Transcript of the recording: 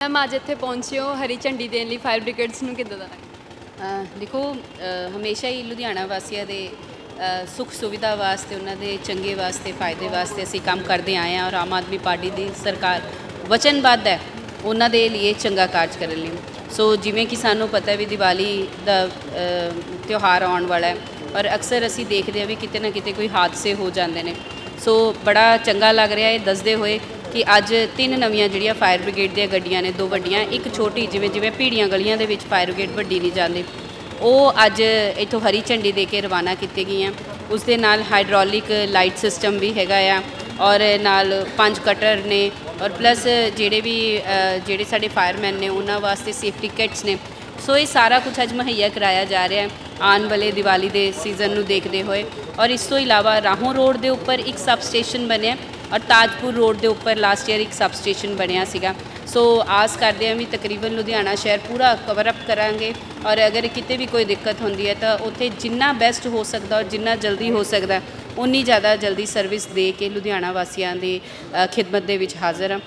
Ma'am ਅੱਜ ਇੱਥੇ ਪਹੁੰਚੇ ਹੋ ਹਰੀ ਝੰਡੀ ਦੇਣ ਲਈ ਫਾਇਰ ਬ੍ਰਿਗੇਡਸ ਨੂੰ ਕਿੱਦਾਂ ਦਾ ਲੱਗਾ ਦੇਖੋ ਹਮੇਸ਼ਾ ਹੀ ਲੁਧਿਆਣਾ ਵਾਸੀਆਂ ਦੇ ਸੁੱਖ ਸੁਵਿਧਾ ਵਾਸਤੇ, ਉਹਨਾਂ ਦੇ ਚੰਗੇ ਵਾਸਤੇ, ਫਾਇਦੇ ਵਾਸਤੇ ਅਸੀਂ ਕੰਮ ਕਰਦੇ ਆਏ ਹਾਂ ਔਰ ਆਮ ਆਦਮੀ ਪਾਰਟੀ ਦੀ ਸਰਕਾਰ ਵਚਨਬੱਧ ਹੈ ਉਹਨਾਂ ਦੇ ਲਈ ਚੰਗਾ ਕਾਰਜ ਕਰਨ ਲਈ। ਸੋ ਜਿਵੇਂ ਕਿ ਸਾਨੂੰ ਪਤਾ ਵੀ ਦੀਵਾਲੀ ਦਾ ਤਿਉਹਾਰ ਆਉਣ ਵਾਲਾ ਹੈ ਔਰ ਅਕਸਰ ਅਸੀਂ ਦੇਖਦੇ ਹਾਂ ਵੀ ਕਿਤੇ ਨਾ ਕਿਤੇ ਕੋਈ ਹਾਦਸੇ ਹੋ ਜਾਂਦੇ ਨੇ। ਸੋ ਬੜਾ ਚੰਗਾ ਲੱਗ ਰਿਹਾ ਇਹ ਦੱਸਦੇ ਹੋਏ ਕਿ ਅੱਜ ਤਿੰਨ ਨਵੀਆਂ ਜਿਹੜੀਆਂ ਫਾਇਰ ਬ੍ਰਿਗੇਡ ਦੀਆਂ ਗੱਡੀਆਂ ਨੇ, ਦੋ ਵੱਡੀਆਂ, ਇੱਕ ਛੋਟੀ, ਜਿਵੇਂ ਜਿਵੇਂ ਭੀੜੀਆਂ ਗਲੀਆਂ ਦੇ ਵਿੱਚ ਫਾਇਰ ਬ੍ਰਿਗੇਡ ਵੱਡੀ ਨਹੀਂ ਜਾਂਦੀ। ਉਹ ਅੱਜ ਇੱਥੋਂ ਹਰੀ ਝੰਡੀ ਦੇ ਕੇ ਰਵਾਨਾ ਕੀਤੇ ਗਈਆਂ। ਉਸ ਦੇ ਨਾਲ ਹਾਈਡ੍ਰੋਲਿਕ ਲਾਈਟ ਸਿਸਟਮ ਵੀ ਹੈਗਾ ਆ ਔਰ ਨਾਲ ਪੰਜ ਕਟਰ ਨੇ ਔਰ ਪਲੱਸ ਜਿਹੜੇ ਵੀ ਜਿਹੜੇ ਸਾਡੇ ਫਾਇਰਮੈਨ ਨੇ, ਉਹਨਾਂ ਵਾਸਤੇ ਸੇਫਟੀ ਕਿਟਸ ਨੇ। ਸੋ ਇਹ ਸਾਰਾ ਕੁਝ ਅੱਜ ਮੁਹੱਈਆ ਕਰਾਇਆ ਜਾ ਰਿਹਾ ਹੈ ਆਉਣ ਵਾਲੇ ਦੀਵਾਲੀ ਦੇ ਸੀਜ਼ਨ ਨੂੰ ਦੇਖਦੇ ਹੋਏ। ਔਰ ਇਸ ਤੋਂ ਇਲਾਵਾ ਰਾਹੋਂ ਰੋਡ ਦੇ ਉੱਪਰ ਇੱਕ ਸਬ ਸਟੇਸ਼ਨ ਬਣਿਆ। ਔਰ ਤਾਜਪੁਰ ਰੋਡ ਦੇ ਉੱਪਰ ਲਾਸਟ ਈਅਰ ਇੱਕ ਸਬ ਸਟੇਸ਼ਨ ਬਣਿਆ ਸੀਗਾ। ਸੋ ਆਸ ਕਰਦੇ ਹਾਂ ਵੀ ਤਕਰੀਬਨ ਲੁਧਿਆਣਾ ਸ਼ਹਿਰ ਪੂਰਾ ਕਵਰ ਅਪ ਕਰਾਂਗੇ ਔਰ ਅਗਰ ਕਿਤੇ ਵੀ ਕੋਈ ਦਿੱਕਤ ਹੁੰਦੀ ਹੈ ਤਾਂ ਉੱਥੇ ਜਿੰਨਾ ਬੈਸਟ ਹੋ ਸਕਦਾ ਔਰ ਜਿੰਨਾ ਜਲਦੀ ਹੋ ਸਕਦਾ ਉਨੀ ਜ਼ਿਆਦਾ ਜਲਦੀ ਸਰਵਿਸ ਦੇ ਕੇ ਲੁਧਿਆਣਾ ਵਾਸੀਆਂ ਦੀ ਅ, ਖਿਦਮਤ ਦੇ ਵਿੱਚ ਹਾਜ਼ਰ ਹਾਂ।